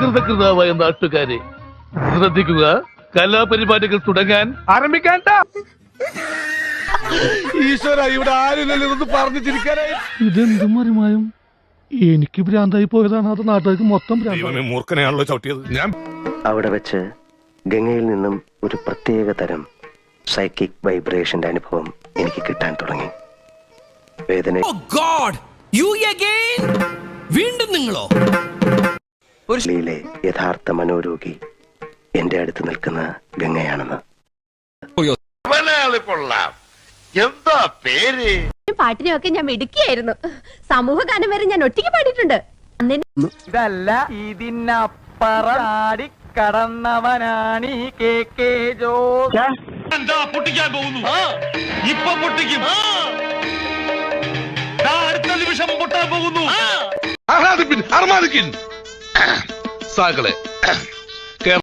കൃതകൃതാവായ നാട്ടുകാരെ ശ്രദ്ധിക്കുക. കലാപരിപാടികൾ തുടങ്ങാൻ ആരംഭിക്കാൻ ഈശ്വര ഇവിടെ ആരില്ലല്ലോ ഇതൊന്ന് പറഞ്ഞു ചിരിക്കാനായി. ഇതെന്തും മറിമായും? എനിക്ക് ഭ്രാന്തായി പോയതാണ് അത് നാട്ടുകാർക്ക് മൊത്തം മൂർഖനെയാണല്ലോ ചവിട്ടിയത്. ഞാൻ അവിടെ വെച്ച് ഗംഗയിൽ നിന്നും ഒരു പ്രത്യേക തരം സൈക്കിക് വൈബ്രേഷന്റെ അനുഭവം എനിക്ക് കിട്ടാൻ തുടങ്ങി. വേദന ഗോഡ് യു അഗൈൻ വീണ്ടും നിങ്ങളോ? ിലെ യഥാർത്ഥ മനോരോഗി എന്റെ അടുത്ത് നിൽക്കുന്ന ഗംഗയാണെന്ന്. പാട്ടിനെയൊക്കെ ഞാൻ മിടുക്കിയായിരുന്നു. സമൂഹ ഗാനം വരെ ഞാൻ ഒറ്റയ്ക്ക് പാടിയിട്ടുണ്ട്. ഇതല്ല ഇതിനപ്പറടി കടന്നവനാണ് കെ കെ എന്താ പൊട്ടിക്കാൻ പോകുന്നു? ഇപ്പൊ പൊട്ടിക്കും. അടുത്ത നിമിഷം പൊട്ടാൻ പോകുന്നു. ആഹ്ലാദിപ്പിൻ അർമാദിക്കിൻ. സാക്കളെ